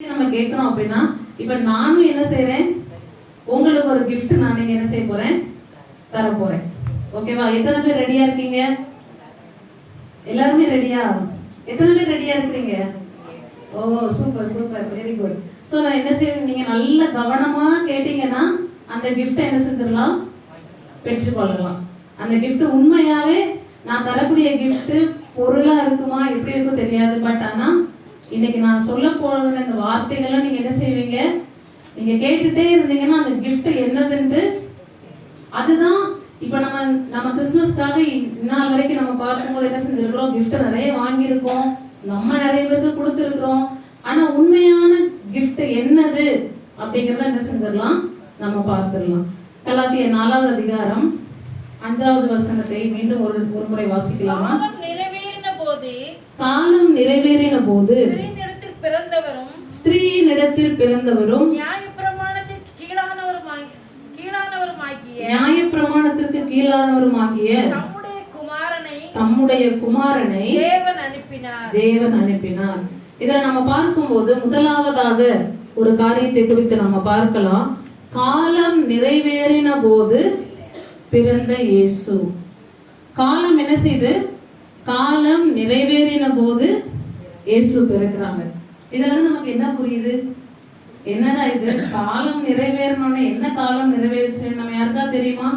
நம்ம கேட்குறோம் அப்படின்னா இப்போ நானும் என்ன செய்கிறேன் உங்களுக்கு ஒரு கிஃப்ட் நான் நீங்கள் என்ன செய்ய போகிறேன் தர போகிறேன் ஓகேவா எத்தனை பேர் ரெடியாக இருக்கீங்க? எல்லாருமே ரெடியா எத்தனை பேர் ரெடியாக இருக்கிறீங்க? ஓ super super very good so நான் என்ன செய்யறேன் நீங்கள் நல்ல கவனமாக கேட்டிங்கன்னா அந்த கிஃப்ட்டை என்ன செஞ்சிடலாம்? பெற்றுக்கொள்ளலாம். அந்த கிஃப்ட் உண்மையாகவே நான் தரக்கூடிய கிஃப்ட்டு பொருளாக இருக்குமா? எப்படி இருக்கும் தெரியாது. பட் ஆனால் இன்னைக்கு நான் சொல்ல போகிற இந்த வார்த்தைகள்லாம் நீங்க என்ன செய்வீங்க? நீங்க கேட்டுட்டே இருந்தீங்கன்னா அந்த கிஃப்ட் என்னதுன்ட்டு அதுதான் இப்ப நம்ம நம்ம கிறிஸ்மஸ்க்காக இந்நாள் வரைக்கும் நம்ம பார்க்கும்போது என்ன செஞ்சிருக்கிறோம்? கிஃப்ட் நிறைய வாங்கியிருக்கோம். நம்ம நிறைய பேருக்கு கொடுத்துருக்குறோம். ஆனா உண்மையான கிஃப்ட் என்னது அப்படிங்கிறத என்ன செஞ்சிடலாம்? நம்ம பார்த்துடலாம். கலாத்திய நாலாவது அதிகாரம் அஞ்சாவது வசனத்தை மீண்டும் ஒரு ஒரு முறை வாசிக்கலாமா? காலம் நிறைவேறின போது பிறந்தவரும் ஸ்திரீனிடத்தில் பிறந்தவரும் நியாயப்பிரமாணத்திற்கு கீழானவருமாய் கீழானவருமாகிய நியாயப்பிரமாணத்திற்கு கீழானவருமாகிய நம்முடைய குமாரனை தம்முடைய குமாரனை தேவன் அனுப்பினார். தேவன் அனுப்பினார். இதுல நம்ம பார்க்கும்போது முதலாவதாக ஒரு காரியத்தை குறித்து நம்ம பார்க்கலாம். காலம் நிறைவேறின போது பிறந்த இயேசு. காலம் என்ன செய்து? காலம் நிறைவேறின போது இயேசு பிறக்கிறாங்க. இதுல இருந்து நமக்கு என்ன புரியுது? என்னடா இது? காலம் நிறைவேறணும்னு என்ன காலம் நிறைவேறுச்சு? நம்ம யாருக்கா தெரியுமா?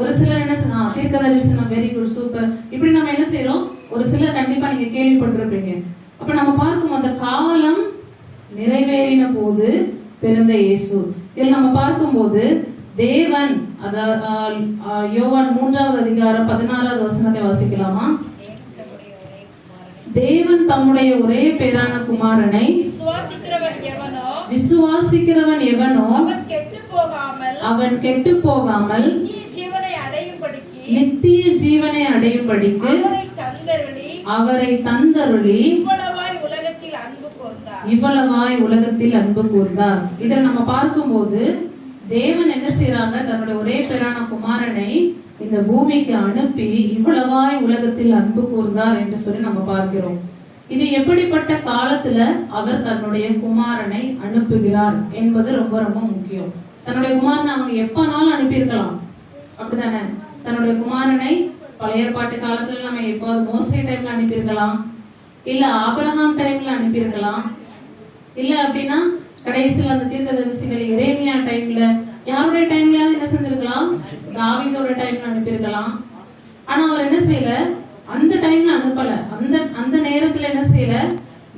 ஒரு சிலர் என்ன செய்யணும் தீர்க்கதரிசனம் வெரி குட் சூப்பர் இப்படி நம்ம என்ன செய்யறோம் ஒரு சிலர் கண்டிப்பா நீங்க கேள்விப்பட்டிருப்பீங்க. அப்ப நம்ம பார்க்கும் அந்த காலம் நிறைவேறின போது பிறந்த இயேசு. இதில் நம்ம பார்க்கும்போது தேவன் அதாவது யோவான் மூன்றாவது அதிகாரம் பதினாறாவது வசனத்தை வாசிக்கலாமா? தேவன் தம்முடைய ஒரே பேரான குமாரனை விசுவாசிக்கிறவன் எவனோ அவன் கெட்டு போகாமல் நித்திய ஜீவனை அடையும்படிக்கு அவரை தந்தருளி அவரை தந்தருளி இவ்வளவாய் உலகத்தில் அன்பு கூர்ந்தார். இவ்வளவாய் உலகத்தில் அன்பு கூர்ந்தார். இதை நம்ம பார்க்கும்போது தேவன் என்ன செய்யறாங்க தன்னுடைய ஒரே பேரான குமாரனை இந்த பூமிக்கு அனுப்பி இவ்வளவாய் உலகத்தில் அன்பு கூர்ந்தார் என்று சொல்லி நம்ம பார்க்கிறோம். இது எப்படிப்பட்ட காலத்துல அவர் தன்னுடைய குமாரனை அனுப்புகிறார் என்பது ரொம்ப ரொம்ப முக்கியம். தன்னுடைய குமாரனை அவங்க எப்பனாலும் அனுப்பியிருக்கலாம். அப்படிதானே தன்னுடைய குமாரனை பழைய பாட்டு காலத்துல நம்ம எப்போது மோசே டைம்ல அனுப்பியிருக்கலாம்? இல்ல ஆபிரகாம் டைம்ல அனுப்பியிருக்கலாம்? இல்ல அப்படின்னா கடைசியில் அந்த தீர்க்கதரிசிகள் இறைமையா டைம்ல யாருடைய டைம்லயாவது என்ன செஞ்சிருக்கலாம்? தாவீதோட டைம்ல அனுப்பியிருக்கலாம். ஆனா அவர் என்ன செய்யல? அந்த டைம்ல அனுப்பல. அந்த அந்த நேரத்துல என்ன செய்யல?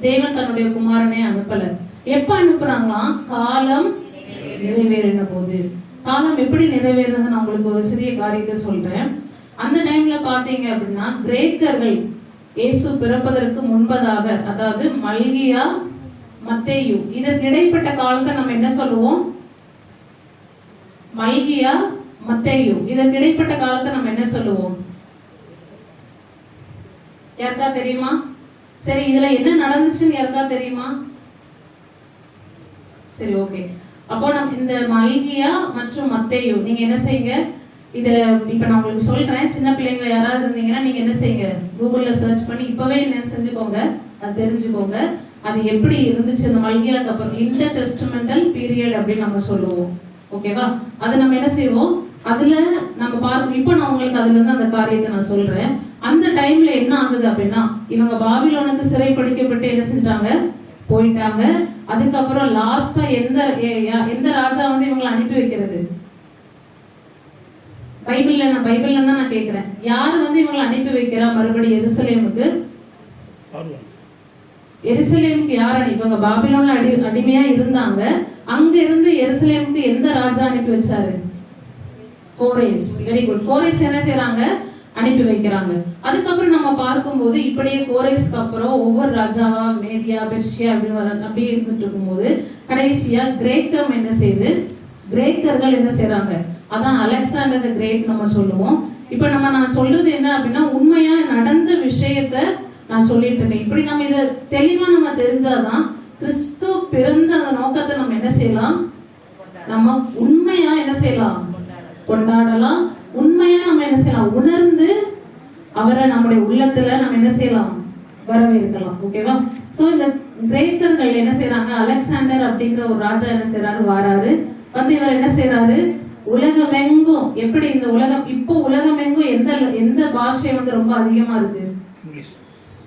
தேவன் தன்னுடைய குமாரனை அனுப்பல. எப்ப அனுப்புறாங்களாம்? காலம் நிறைவேறின போது. காலம் எப்படி நிறைவேறினது நான் உங்களுக்கு ஒரு சிறிய காரியத்தை சொல்றேன். அந்த டைம்ல பாத்தீங்க அப்படின்னா கிரேக்கர்கள் இயேசு பிறப்பதற்கு முன்பதாக அதாவது மல்கியா மத்தேயு. இதற்கு இடைப்பட்ட காலத்தை நம்ம என்ன சொல்லுவோம்? மல்கியா மத்தேயு. இதற்கு இடைப்பட்ட காலத்தை நம்ம என்ன சொல்லுவோம்? யாருக்கா தெரியுமா? சரி இதுல என்ன நடந்துச்சுன்னு யாருக்கா தெரியுமா? சரி ஓகே அப்போ நம்ம இந்த மல்கியா மற்றும் மத்தேயு நீங்க என்ன செய்யுங்க? இதை இப்ப நான் உங்களுக்கு சொல்றேன். சின்ன பிள்ளைங்க யாராவது இருந்தீங்கன்னா நீங்க என்ன செய்யுங்க? கூகுள்ல சர்ச் பண்ணி இப்பவே என்ன செஞ்சுக்கோங்க. அது தெரிஞ்சுக்கோங்க. அது எப்படி இருந்துச்சு இந்த மல்கியாக்கு அப்புறம் இன்டர் டெஸ்டமெண்டல் பீரியட் அப்படின்னு நம்ம சொல்லுவோம். ஓகேவா அதை நம்ம என்ன செய்வோம்? அதுல நம்ம பார்க்க இப்போ நான் உங்களுக்கு அதுல இருந்து அந்த காரியத்தை நான் சொல்றேன். அந்த டைம்ல என்ன ஆகுது அப்படின்னா இவங்க பாபிலோனுக்கு சிறை என்ன செஞ்சிட்டாங்க? போயிட்டாங்க. அதுக்கப்புறம் லாஸ்டா எந்த எந்த ராஜா வந்து இவங்களை அனுப்பி வைக்கிறது? பைபிள்ல நான் பைபிள்ல தான் நான் கேக்குறேன். யார் வந்து இவங்களை அனுப்பி வைக்கிறா? மறுபடியும் எருசலேமுக்கு? எருசலேமுக்கு யார் அனு இவங்க பாபிலோன்ல அடி அடிமையா இருந்தாங்க. அங்க இருந்து எருசலேமுக்கு எந்த ராஜா அனுப்பி வச்சாரு? கோரேஸ். வெரி குட் கோரேஸ் என்ன செய்கிறாங்க அனுப்பி வைக்கிறாங்க. அதுக்கப்புறம் நம்ம பார்க்கும்போது இப்படியே கோரேஸ்க்கு அப்புறம் ஒவ்வொரு ராஜாவா? மேதியா பெர்ஷியா அப்படி வர அப்படி இருந்துட்டு இருக்கும்போது கடைசியா கிரேக்கம் என்ன செய்யுது கிரேக்கர்கள் என்ன செய்யறாங்க அதான் அலெக்சாண்டர் கிரேட் நம்ம சொல்லுவோம். இப்போ நம்ம நான் சொல்றது என்ன அப்படின்னா உண்மையா நடந்த விஷயத்த நான் சொல்லிட்டு இருக்கேன். இப்படி நம்ம இதை தெளிவா நம்ம தெரிஞ்சாதான் கிறிஸ்து பிறந்த அந்த நோக்கத்தை நம்ம என்ன செய்யலாம்? நம்ம உண்மையா என்ன செய்யலாம்? கொண்டாடலாம். உண்மையா நம்ம என்ன செய்யலாம்? உணர்ந்து அவரை நம்முடைய உள்ளத்துல நம்ம என்ன செய்யலாம்? வரவேற்கலாம். ஓகேவா? சோ இந்த கிரேக்கர்கள் என்ன செய்யறாங்க அலெக்சாண்டர் அப்படிங்கிற ஒரு ராஜா என்ன செய்யறாரு வாராரு. வந்து இவர் என்ன செய்யறாரு உலகமெங்கும் எப்படி இந்த உலகம் இப்போ உலகமெங்கும் எந்த எந்த பாஷை வந்து ரொம்ப அதிகமா இருக்கு?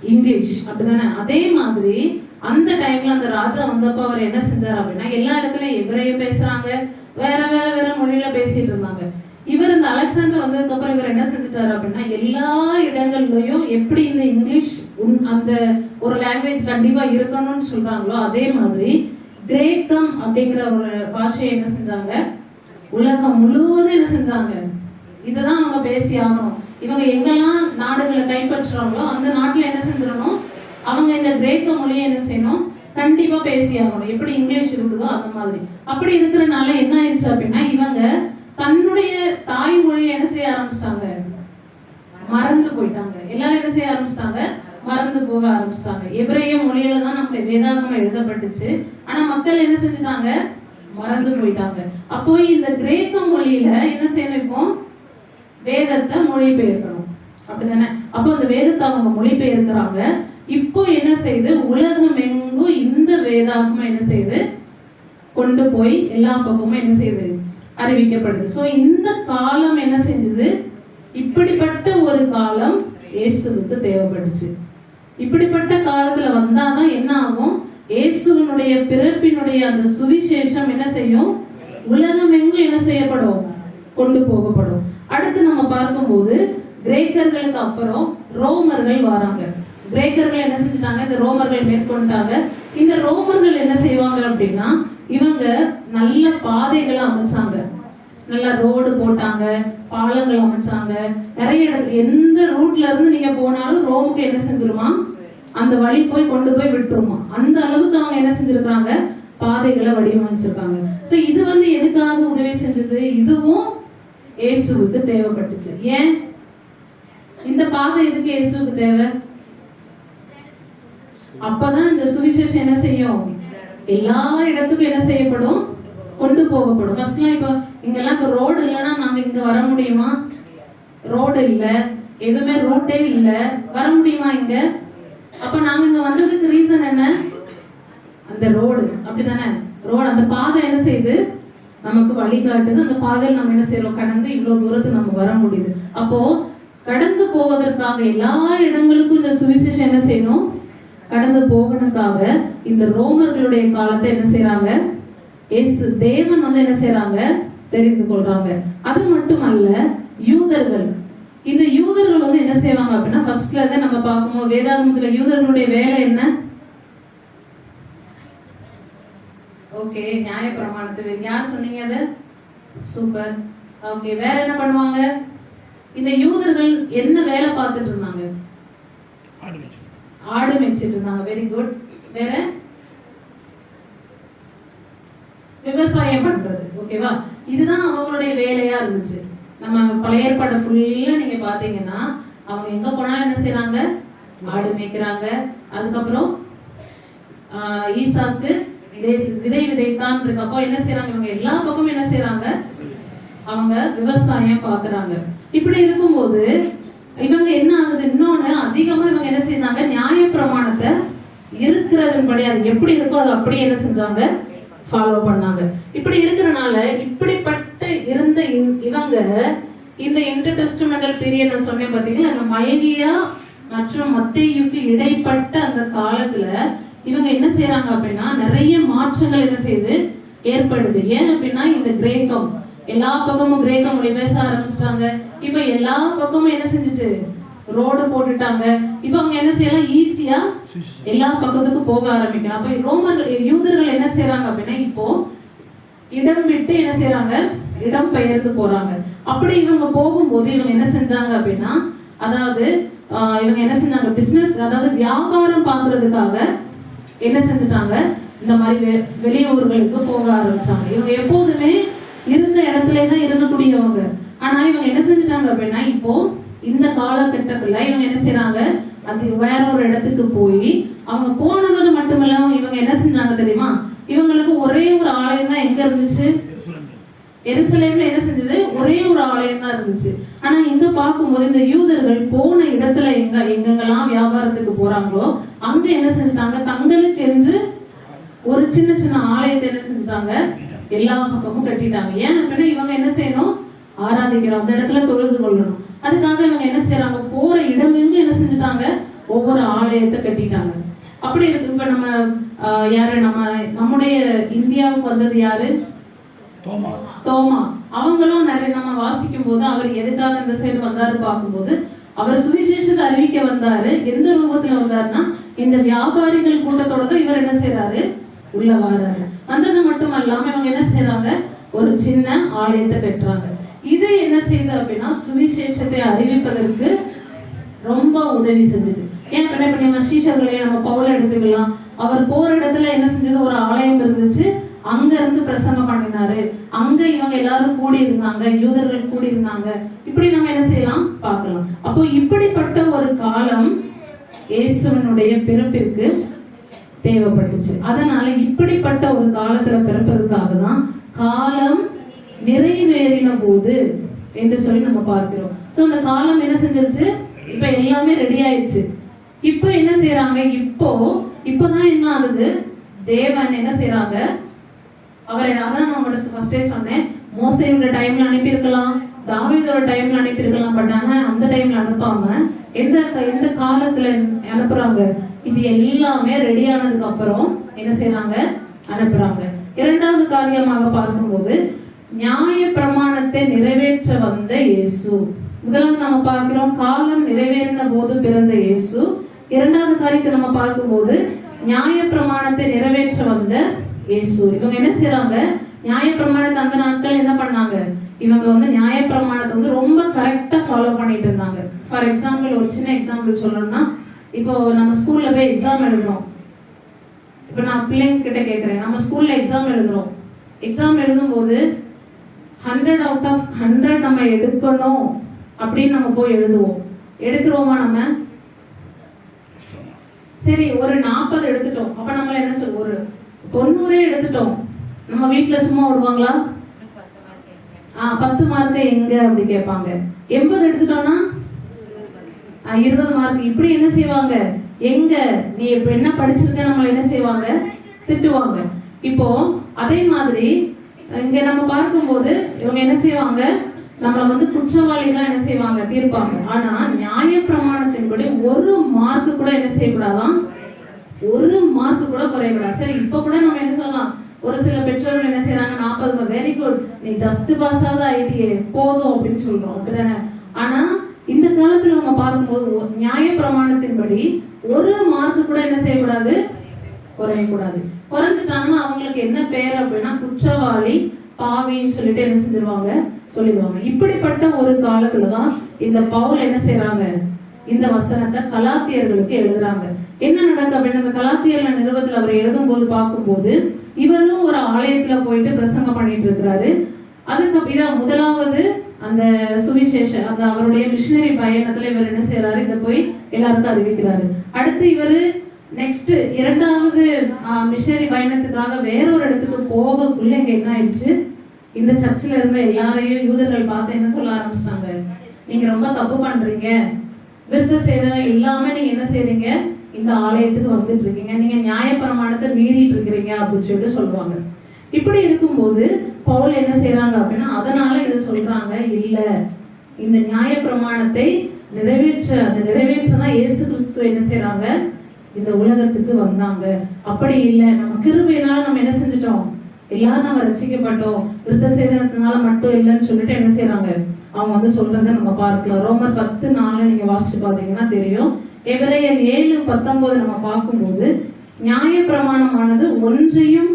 இங்கிலீஷ் அப்படிதானே? அதே மாதிரி அந்த டைம்ல அந்த ராஜா வந்தப்ப அவர் என்ன செஞ்சார் அப்படின்னா எல்லா இடத்துலயும் எவ்வளையும் பேசுறாங்க. வேற வேற வேற மொழியில பேசிட்டு இருந்தாங்க. இவர் இந்த அலெக்சாண்டர் வந்ததுக்கு அப்புறம் இவர் என்ன செஞ்சுட்டாரு அப்படின்னா எல்லா இடங்கள்லயும் எப்படி இந்த இங்கிலீஷ் உன்- அந்த ஒரு லாங்குவேஜ் கண்டிப்பா இருக்கணும்னு சொல்றாங்களோ அதே மாதிரி கிரேக்கம் அப்படிங்கிற ஒரு பாஷையை என்ன செஞ்சாங்க? உலகம் முழுவதும் என்ன செஞ்சாங்க? இதுதான் அவங்க பேசி ஆகணும். இவங்க எங்கெல்லாம் நாடுகளை கைப்பற்றுறாங்களோ அந்த நாட்டில் என்ன செஞ்சிடணும்? அவங்க இந்த கிரேக்க மொழியை என்ன செய்யணும்? கண்டிப்பா பேசி ஆகணும். எப்படி இங்கிலீஷ் இருக்குதோ அந்த மாதிரி. அப்படி இருக்கிறனால என்ன ஆயிடுச்சு அப்படின்னா இவங்க தன்னுடைய தாய்மொழியை என்ன செய்ய ஆரம்பிச்சிட்டாங்க? மறந்து போயிட்டாங்க. எல்லாரும் என்ன செய்ய ஆரம்பிச்சிட்டாங்க? மறந்து போக ஆரம்பிச்சிட்டாங்க. எபிரேய மொழியில தான் நம்முடைய வேதாகம் எழுதப்பட்டுச்சு. ஆனா மக்கள் என்ன செஞ்சுட்டாங்க? மறந்து போயிட்டாங்க. அப்போ இந்த கிரேக்க மொழியில என்ன செய்யணும் இப்போ? வேதத்தை மொழிபெயர்க்கணும். அப்படிதானே? அப்போ அந்த வேதத்தை அவங்க மொழிபெயர்க்கிறாங்க. இப்போ என்ன செய்து? உலகம் எங்கும் இந்த வேதாகமும் என்ன செய்யுது கொண்டு போய் எல்லா பக்கமும் என்ன செய்யுது அறிவிக்கப்படுது. ஸோ இந்த காலம் என்ன செஞ்சது? இப்படிப்பட்ட ஒரு காலம் இயேசுவுக்கு தேவைப்பட்டுச்சு இப்படிப்பட்ட காலத்துல வந்தாதான் என்ன ஆகும்? இயேசுவினுடைய பிறப்பினுடைய அந்த சுவிசேஷம் என்ன செய்யும்? உலகம் எங்கும் என்ன செய்யப்படும்? கொண்டு போகப்படும். அடுத்து நம்ம பார்க்கும்போது கிரேக்கர்களுக்கு அப்புறம் ரோமர்கள் வராங்க. கிரேக்கர்கள் என்ன செஞ்சுட்டாங்க? இந்த ரோமர்கள் மேற்கொண்டாங்க இந்த ரோமர்கள் என்ன செய்வாங்க அப்படின்னா இவங்க நல்ல பாதைகளை அமைச்சாங்க. நல்ல ரோடு போட்டாங்க பாலங்கள் அமைச்சாங்க. நிறைய இடத்துல எந்த ரூட்ல இருந்து நீங்க போனாலும் ரோமுக்கு என்ன செஞ்சிருமா? அந்த வழி போய் கொண்டு போய் விட்டுருமா. அந்த அளவுக்கு அவங்க என்ன செஞ்சிருக்காங்க? பாதைகளை வடிவமைச்சிருக்காங்க. ஸோ இது வந்து எதுக்காக உதவி செஞ்சது? இதுவும் இயேசுவுக்கு தேவைப்பட்டுச்சு. ஏன்? இந்த பாதை எதுக்கு இயேசுக்கு தேவை? அப்பதான் இந்த சுவிசேஷம் என்ன செய்யும்? எல்லா இடத்துக்கும் என்ன செய்யப்படும்? கொண்டு போகப்படும். ஃபர்ஸ்ட்லாம் இப்போ இங்கெல்லாம் இப்போ ரோடு இல்லைன்னா நாங்கள் இங்கே வர முடியுமா? ரோடு இல்லை. எதுவுமே ரூட்டே இல்லை. வர முடியுமா இங்க? அப்ப நாங்க இங்க வந்ததுக்கு ரீசன் என்ன? அந்த ரோடு அப்படிதானே ரோடு அந்த பாதை என்ன செய்யுது? நமக்கு வழிகாட்டுது அந்த பாதையில் நம்ம என்ன செய்யறோம்? கடந்து இவ்வளவு தூரத்துக்கு நம்ம வர முடியுது. அப்போ கடந்து போவதற்காக எல்லா இடங்களுக்கும் இந்த சுவிசேஷம் என்ன செய்யணும்? கடந்து போகணுக்காக இந்த ரோமர்களுடைய காலத்தை என்ன செய்யறாங்க? எஸ் தேவன் வந்து என்ன செய்யறாங்க? தெரிந்து கொள்றாங்க. அது மட்டுமல்ல யூதர்கள். இந்த யூதர்கள் வந்து என்ன செய்வாங்க அப்படின்னா ஃபர்ஸ்ட்ல இருந்து நம்ம பார்க்கும்போது வேதாகமத்துல யூதர்களுடைய வேலை என்ன? ஓகே நியாய பிரமாணத்துக்கு யார் சொன்னீங்க அது? சூப்பர் ஓகே வேற என்ன பண்ணுவாங்க? இந்த யூதர்கள் என்ன வேலை பார்த்துட்டு இருந்தாங்க? ஆடு மேய்ச்சிட்டு இருந்தாங்க. வெரி குட் வேற? விவசாயம் பண்றது. ஓகேவா இதுதான் அவங்களுடைய வேலையா இருந்துச்சு. நம்ம பழைய ஏற்பாடு ஃபுல்லா நீங்க பாத்தீங்கன்னா அவங்க எங்க போனாலும் என்ன செய்றாங்க? ஆடு மேய்க்கிறாங்க. அதுக்கப்புறம் ஈசாக்கு விதை விதை விதைத்தான் இருக்கு அப்போ என்ன செய்றாங்க? இவங்க எல்லா பக்கமும் என்ன செய்யறாங்க அவங்க விவசாயம் பாக்குறாங்க இப்படி இருக்கும்போது இவங்க என்ன ஆகுது? இன்னொன்னு அதிகமா இவங்க என்ன செய்யறாங்க நியாய பிரமாணத்தை இருக்கிறதன்படி அது எப்படி இருக்கோ அது அப்படியே என்ன செஞ்சாங்க? ஃபாலோ பண்ணாங்க. இப்படி இருக்கிறனால இப்படிப்பட்ட இருந்த இந்- இவங்க இந்த இன்டர் டெஸ்டமெண்டல் பீரியட் நான் சொன்னேன் பாத்தீங்களா? இந்த மல்கியா மற்றும் மத்தியுக்கு இடைப்பட்ட அந்த காலத்துல இவங்க என்ன செய்யறாங்க அப்படின்னா நிறைய மாற்றங்கள் என்ன செய்யுது ஏற்படுது. ஏன் அப்படின்னா இந்த கிரேக்கம். எல்லா பக்கமும் கிரேக்க மொழி பேச ஆரம்பிச்சிட்டாங்க. இப்ப எல்லா பக்கமும் என்ன செஞ்சுட்டு? ரோடு போட்டுட்டாங்க. இப்ப அவங்க என்ன செய்யலாம்? ஈஸியா எல்லா பக்கத்துக்கும் போக ஆரம்பிக்கலாம் அப்ப ரோமர்கள் யூதர்கள் என்ன செய்யறாங்க அப்படின்னா இப்போ இடம் விட்டு என்ன செய்யறாங்க இடம் பெயர்ந்து போறாங்க. அப்படி இவங்க போகும்போது இவங்க என்ன செஞ்சாங்க அப்படின்னா அதாவது இவங்க என்ன செஞ்சாங்க? பிசினஸ் அதாவது வியாபாரம் பாக்குறதுக்காக என்ன செஞ்சுட்டாங்க? இந்த மாதிரி வெ- வெளியூர்களுக்கு போக ஆரம்பிச்சாங்க. இவங்க எப்போதுமே இருந்த இடத்துல தான் இருக்கக்கூடியவங்க. ஆனா இவங்க என்ன செஞ்சுட்டாங்க அப்படின்னா இப்போ இந்த காலகட்டத்துல இவங்க என்ன செய்கிறாங்க அது வேற ஒரு இடத்துக்கு போய் அவங்க போனதோடு மட்டுமில்லாம இவங்க என்ன செஞ்சாங்க தெரியுமா? இவங்களுக்கு ஒரே ஒரு ஆலயம் தான் எங்க இருந்துச்சு? எருசலேம்ல என்ன செஞ்சது? ஒரே ஒரு ஆலயம் தான் இருந்துச்சு. ஆனா இங்க பார்க்கும்போது இந்த யூதர்கள் போன இடத்துல எங்க எங்கெங்கெல்லாம் வியாபாரத்துக்கு போறாங்களோ அங்க என்ன செஞ்சுட்டாங்க? தங்களுக்கு தெரிஞ்சு ஒரு சின்ன சின்ன ஆலயத்தை என்ன செஞ்சுட்டாங்க? எல்லா பக்கமும் கட்டிட்டாங்க. ஏன் அப்படின்னா இவங்க என்ன செய்யணும்? ஆராதிக்கிறோம் அந்த இடத்துல தொழுது கொள்ளணும். அதுக்காக இவங்க என்ன செய்யறாங்க போற இடம் எங்க என்ன செஞ்சுட்டாங்க? ஒவ்வொரு ஆலயத்தை கட்டிட்டாங்க. அப்படி இருக்கு இப்ப நம்ம யாரு? நம்ம நம்முடைய இந்தியாவுக்கு வந்தது யாரு? தோமா. தோமா. அவங்களும் நிறைய நம்ம வாசிக்கும் போது அவர் எதுக்காக இந்த சைடு வந்தாரு பார்க்கும்போது அவர் சுவிசேஷத்தை அறிவிக்க வந்தாரு. எந்த ரூபத்துல வந்தாருன்னா இந்த வியாபாரிகள் கூட்டத்தோட தான் இவர் என்ன செய்யறாரு உள்ள வாராரு. வந்தது மட்டும் அல்லாம இவங்க என்ன செய்யறாங்க ஒரு சின்ன ஆலயத்தை கட்டுறாங்க. இது என்ன செய்யுது அப்படின்னா சுவிசேஷத்தை அறிவிப்பதற்கு ரொம்ப உதவி செஞ்சது. ஏன் இப்ப என்ன பண்ணி நம்ம ஸ்ரீசர்களே நம்ம பவுல எடுத்துக்கலாம். அவர் போற இடத்துல என்ன செஞ்சது? ஒரு ஆலயம் இருந்துச்சு. அங்க இருந்து பிரசங்கம் பண்ணினாரு. அங்க இவங்க எல்லாரும் கூடி இருந்தாங்க யூதர்கள் கூடி இருந்தாங்க இப்படி நம்ம என்ன செய்யலாம்? பார்க்கலாம். அப்போ இப்படிப்பட்ட ஒரு காலம் இயேசுவனுடைய பிறப்பிற்கு தேவைப்பட்டுச்சு. அதனால இப்படிப்பட்ட ஒரு காலத்துல பிறப்பதற்காக தான் காலம் நிறைவேறின போது என்று சொல்லி நம்ம பார்க்கிறோம். சோ அந்த காலம் என்ன செஞ்சிருச்சு? இப்ப எல்லாமே ரெடி ஆயிடுச்சு. இப்போ என்ன செய்யறாங்க இப்போ இப்போதான் என்ன ஆகுது? தேவன் என்ன செய்யறாங்க அவரை அதான் நான் உங்கள்ட்ட ஃபர்ஸ்டே சொன்னேன். மோசையோட டைம்ல அனுப்பியிருக்கலாம் தாவீதோட டைம்ல அனுப்பியிருக்கலாம் பட் ஆனால் அந்த டைம்ல அனுப்பாம எந்த எந்த காலத்துல அனுப்புறாங்க? இது எல்லாமே ரெடி ஆனதுக்கு அப்புறம் என்ன செய்யறாங்க அனுப்புறாங்க. இரண்டாவது காரியமாக பார்க்கும்போது நியாய பிரமாணத்தை நிறைவேற்ற வந்த இயேசு. முதலாவது நம்ம பார்க்கிறோம் காலம் நிறைவேறின போது பிறந்த இயேசு. இரண்டாவது காரியத்தை நம்ம பார்க்கும்போது நியாய பிரமாணத்தை நிறைவேற்ற வந்த இயேசு இவங்க என்ன செய்றாங்க? நியாய பிரமாணத்தை அந்த நாட்கள் என்ன பண்ணாங்க? இவங்க வந்து நியாய பிரமாணத்தை வந்து ரொம்ப கரெக்டா ஃபாலோ பண்ணிட்டு இருந்தாங்க. ஃபார் எக்ஸாம்பிள் ஒரு சின்ன எக்ஸாம்பிள் சொல்லணும்னா இப்போ நம்ம ஸ்கூல்ல போய் எக்ஸாம் எழுதுறோம். இப்போ நான் பிள்ளைங்க கிட்ட கேட்குறேன் நம்ம ஸ்கூல்ல எக்ஸாம் எழுதுறோம். எக்ஸாம் எழுதும்போது ஹண்ட்ரட் அவுட் ஆஃப் ஹண்ட்ரட் நம்ம எடுக்கணும் அப்படின்னு நம்ம போய் எழுதுவோம். எடுத்துருவோமா நம்ம? சரி ஒரு நாற்பது எடுத்துட்டோம். அப்ப நம்மள என்ன சொல் ஒரு தொண்ணூறே எடுத்துட்டோம். நம்ம வீட்டில் சும்மா விடுவாங்களா? ஆ பத்து மார்க் எங்க அப்படி கேட்பாங்க. எண்பது எடுத்துட்டோம்னா இருபது மார்க் இப்படி என்ன செய்வாங்க? எங்க? நீ இப்ப என்ன படிச்சிருக்க? நம்மளை என்ன செய்வாங்க? திட்டுவாங்க. இப்போ அதே மாதிரி இங்க நம்ம பார்க்கும்போது இவங்க என்ன செய்வாங்க? நம்மளை வந்து குற்றவாளிகளா என்ன செய்வாங்க? தீர்ப்பாங்க. ஆனா நியாய பிரமாணத்தின்படி ஒரு மார்க் கூட என்ன செய்யக்கூடாதான்? ஒரு மார்க் கூட குறையக்கூடாது. சரி இப்போ கூட நம்ம என்ன சொல்லலாம்? ஒரு சில பெற்றோர்கள் என்ன செய்யறாங்க நாற்பது வெரி குட் நீ ஜஸ்ட் பாஸ் ஆகுது ஐடிஏ போதும் அப்படின்னு சொல்றோம். அப்படிதானே? ஆனா இந்த காலத்துல நம்ம பார்க்கும்போது நியாய பிரமாணத்தின்படி ஒரு மார்க் கூட என்ன செய்யக்கூடாது? குறையக்கூடாது. குறைஞ்சிட்டாங்கன்னா அவங்களுக்கு என்ன பேர் அப்படின்னா குற்றவாளி பாவின்னு சொல்லிட்டு என்ன செஞ்சிருவாங்க? சொல்லிடுவாங்க. இப்படிப்பட்ட ஒரு காலத்துலதான் இந்த பவுல் என்ன செய்யறாங்க இந்த வசனத்தை கலாத்தியர்களுக்கு எழுதுறாங்க. என்ன நடக்கு அப்படின்னு அந்த கலாத்தியல நிறுவத்துல அவர் எழுதும் போது பார்க்கும்போது இவரும் ஒரு ஆலயத்துல போயிட்டு பிரசங்கம் பண்ணிட்டு இருக்கிறாரு. அதுக்கு இதான் முதலாவது அந்த சுவிசேஷ அந்த அவருடைய மிஷினரி பயணத்துல இவர் என்ன செய்யறாரு இதை போய் எல்லாருக்கும் அறிவிக்கிறாரு. அடுத்து இவரு நெக்ஸ்ட் இரண்டாவது மிஷினரி பயணத்துக்காக வேறொரு இடத்துக்கு போகக்குள்ள இங்க என்ன ஆயிடுச்சு? இந்த சர்ச்சில் இருந்த எல்லாரையும் யூதர்கள் பார்த்து என்ன சொல்ல ஆரம்பிச்சிட்டாங்க? நீங்க ரொம்ப தப்பு பண்றீங்க. விருத்த சேதம் எல்லாமே நீங்க என்ன செய்றீங்க? இந்த ஆலயத்துக்கு வந்துட்டு இருக்கீங்க. நீங்க நியாயப்பிரமாணத்தை மீறிட்டு இருக்கிறீங்க அப்படின்னு சொல்லிட்டு சொல்லுவாங்க. இப்படி இருக்கும்போது பவுல் என்ன செய்யறாங்க அப்படின்னா அதனால இதை சொல்றாங்க இல்ல. இந்த நியாய பிரமாணத்தை நிறைவேற்ற அந்த நிறைவேற்ற தான் இயேசு கிறிஸ்துவ என்ன செய்யறாங்க இந்த உலகத்துக்கு வந்தாங்க. அப்படி இல்லை. நம்ம கிருபையினால நம்ம என்ன செஞ்சிட்டோம்? எல்லாரும் நம்ம ரசிக்கப்பட்டோம். விருத்த சேதனத்தினால மட்டும் இல்லைன்னு சொல்லிட்டு என்ன செய்யறாங்க அவங்க வந்து சொல்றதை நம்ம பார்க்கலாம். ரோமர் பத்து நாள்ல நீங்க வாசிச்சு பார்த்தீங்கன்னா தெரியும். எபிரேயர் ஏழு பத்தொன்பது நம்ம பார்க்கும்போது நியாய பிரமாணமானது ஒன்றையும்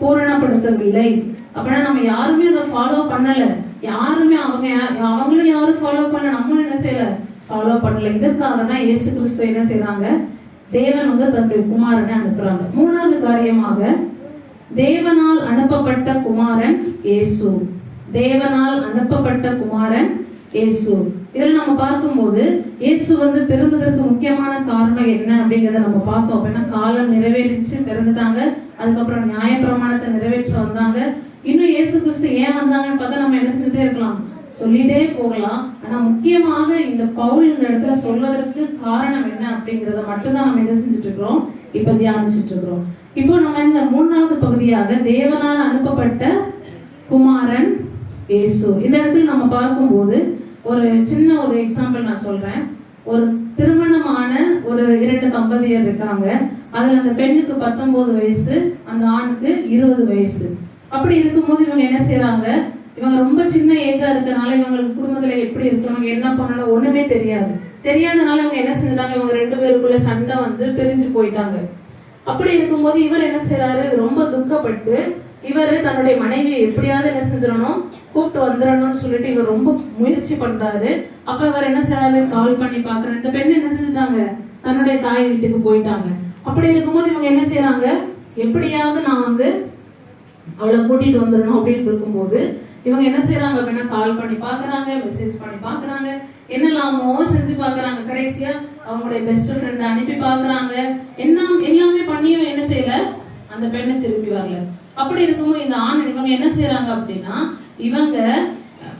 பூரணப்படுத்தவில்லை. அப்படின்னா நம்ம யாருமே அதை ஃபாலோ பண்ணல. யாருமே அவங்க அவங்களும் யாரும் ஃபாலோ பண்ணல நம்மளும் என்ன செய்யல? ஃபாலோ பண்ணல. இதற்காக தான் இயேசு கிறிஸ்து என்ன செய்யறாங்க தேவன் வந்து தன்னுடைய குமாரனை அனுப்புறாங்க. மூணாவது காரியமாக தேவனால் அனுப்பப்பட்ட குமாரன் இயேசு. தேவனால் அனுப்பப்பட்ட குமாரன் இயேசு. இதில் நம்ம பார்க்கும்போது இயேசு வந்து பிறந்ததற்கு முக்கியமான காரணம் என்ன அப்படிங்கிறத நம்ம பார்த்தோம் அப்படின்னா காலம் நிறைவேறிச்சு பிறந்துட்டாங்க. அதுக்கப்புறம் நியாயப்பிரமாணத்தை நிறைவேற்ற வந்தாங்க. இன்னும் இயேசு கிறிஸ்து ஏன் வந்தாங்கன்னு பார்த்தா நம்ம என்ன செஞ்சுட்டே இருக்கலாம். சொல்லிட்டே போகலாம். ஆனா முக்கியமாக இந்த பவுல் இந்த இடத்துல சொல்வதற்கு காரணம் என்ன அப்படிங்கிறத மட்டும்தான் நம்ம என்ன செஞ்சுட்டு இருக்கிறோம். இப்ப தியானிச்சுட்டு இருக்கிறோம். இப்போ நம்ம இந்த மூணாவது பகுதியாக தேவனால் அனுப்பப்பட்ட குமாரன் இயேசு. இந்த இடத்துல நம்ம பார்க்கும்போது ஒரு சின்ன ஒரு எக்ஸாம்பிள் நான் சொல்றேன். ஒரு திருமணமான ஒரு இரண்டு தம்பதியர் இருக்காங்க. அதில் அந்த பெண்ணுக்கு பத்தொம்போது வயசு அந்த ஆணுக்கு இருபது வயசு. அப்படி இருக்கும்போது இவங்க என்ன செய்கிறாங்க இவங்க ரொம்ப சின்ன ஏஜாக இருக்கிறனால இவங்களுக்கு குடும்பத்தில் எப்படி இருக்கணும் என்ன பண்ணணும் ஒன்றுமே தெரியாது. தெரியாதனால இவங்க என்ன செஞ்சுட்டாங்க? இவங்க ரெண்டு பேருக்குள்ள சண்டை வந்து பிரிஞ்சு போயிட்டாங்க. அப்படி இருக்கும்போது இவர் என்ன செய்கிறாரு ரொம்ப துக்கப்பட்டு இவர் தன்னுடைய மனைவியை எப்படியாவது என்ன செஞ்சிடணும்? கூப்பிட்டு வந்துடணும்னு சொல்லிட்டு இவர் ரொம்ப முயற்சி பண்றாரு. அப்ப இவர் என்ன செய்யறாரு கால் பண்ணி பாக்குற இந்த பெண் என்ன செஞ்சுட்டாங்க? தன்னுடைய தாய் வீட்டுக்கு போயிட்டாங்க. அப்படி இருக்கும்போது இவங்க என்ன செய்யறாங்க எப்படியாவது நான் வந்து அவளை கூட்டிட்டு வந்துடணும் அப்படின்னு இருக்கும்போது இவங்க என்ன செய்யறாங்க அப்படின்னா கால் பண்ணி பாக்குறாங்க மெசேஜ் பண்ணி பாக்குறாங்க என்னெல்லாமோ செஞ்சு பாக்குறாங்க கடைசியா அவங்களுடைய பெஸ்ட் ஃப்ரெண்ட் அனுப்பி பாக்குறாங்க என்ன எல்லாமே பண்ணியும் என்ன செய்யல? அந்த பெண்ணை திரும்பி வரல. அப்படி இருக்கும்போது இந்த ஆண் இவங்க என்ன செய்யறாங்க அப்படின்னா இவங்க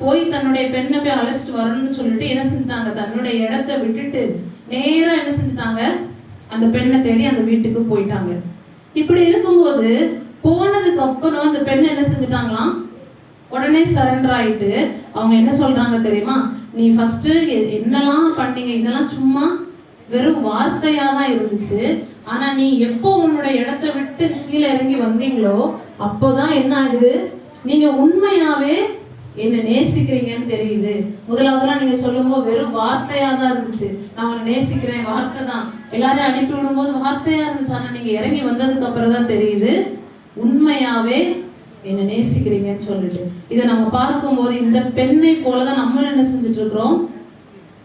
போய் தன்னுடைய பெண்ணை போய் அழைச்சிட்டு வரணும்னு சொல்லிட்டு என்ன செஞ்சுட்டாங்க? தன்னுடைய இடத்த விட்டுட்டு நேரா என்ன செஞ்சுட்டாங்க? அந்த பெண்ணை தேடி அந்த வீட்டுக்கு போயிட்டாங்க. இப்படி இருக்கும்போது போனதுக்கு அப்புறம் அந்த பெண் என்ன செஞ்சுட்டாங்களாம்? உடனே சரண்டர் ஆயிட்டு அவங்க என்ன சொல்றாங்க தெரியுமா? நீ ஃபர்ஸ்ட் என்னெல்லாம் பண்ணீங்க? இதெல்லாம் சும்மா வெறும் வார்த்தையா தான் இருந்துச்சு. ஆனா நீ எப்போ உன்னோட இடத்த விட்டு கீழே இறங்கி வந்தீங்களோ அப்போதான் என்ன ஆகுது? நீங்க உண்மையாவே என்ன நேசிக்கிறீங்கன்னு தெரியுது. முதலாவதுலாம் நீங்க சொல்லும் போது வெறும் வார்த்தையா தான் இருந்துச்சு. நான் உன்னை நேசிக்கிறேன் வார்த்தை தான். எல்லாரையும் அனுப்பி விடும்போது வார்த்தையா இருந்துச்சு. ஆனா நீங்க இறங்கி வந்ததுக்கு அப்புறம் தான் தெரியுது. உண்மையாவே என்ன நேசிக்கிறீங்கன்னு சொல்லிட்டு. இதை நம்ம பார்க்கும்போது இந்த பெண்ணை போலதான் நம்மளும் என்ன செஞ்சுட்டு இருக்கிறோம்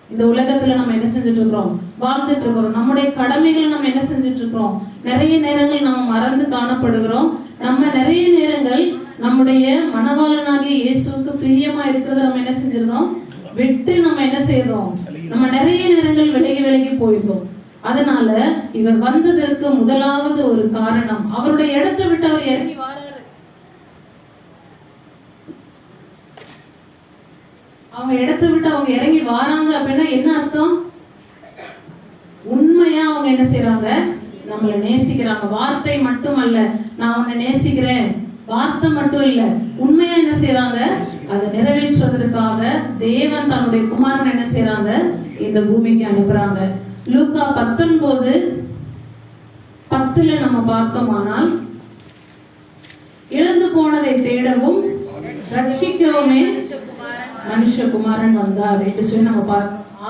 இந்த உலகத்துல நம்ம என்ன செஞ்சுட்டு இருக்கிறோம் வாழ்ந்துட்டு இருக்கிறோம் நம்முடைய கடமைகளை நம்ம என்ன செஞ்சுட்டு இருக்கிறோம் நிறைய நேரங்கள் நம்ம மறந்து காணப்படுகிறோம். நம்ம நிறைய நேரங்கள் நம்முடைய மனவாளனாகிய இயேசுவுக்கு பிரியமா இருக்கிறத நம்ம என்ன செஞ்சிருந்தோம்? விட்டு நம்ம என்ன செய்தோம்? நம்ம நிறைய நேரங்கள் விலகி விலகி போயிருந்தோம் அதனால இவர் வந்ததற்கு முதலாவது ஒரு காரணம். அவருடைய இடத்தை விட்டு அவர் இறங்கி வாராரு. அவங்க இடத்தை விட்டு அவங்க இறங்கி வராங்க அப்படின்னா என்ன அர்த்தம்? உண்மையா அவங்க என்ன செய்யறாங்க நம்மளை நேசிக்கிறாங்க. வார்த்தை மட்டுமல்ல நான் உன்னை நேசிக்கிறேன். வார்த்தை மட்டும் இல்ல உண்மையா என்ன செய்றாங்க? அதை நிறைவேற்றுவதற்காக தேவன் தன்னுடைய குமாரன் என்ன செய்றாங்க? இந்த பூமிக்கு அனுப்புறாங்க. லூக்கா பத்தொன்பது பத்துல நம்ம பார்த்தோமானால் இழந்து போனதை தேடவும் ரட்சிக்கவுமே மனுஷகுமாரன். வந்தார். என்று சொல்லி நம்ம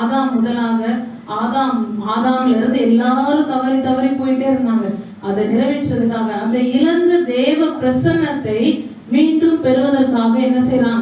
ஆதாம் முதலாக ஆதாம் ஆதாம்ல இருந்து எல்லாரும் தவறி தவறி போயிட்டே இருந்தாங்க. அதை நிறைவேற்றுறதுக்காக அந்த இழந்த தேவ பிரசன்னத்தை மீண்டும் பெறுவதற்காக என்ன செய்யறாங்க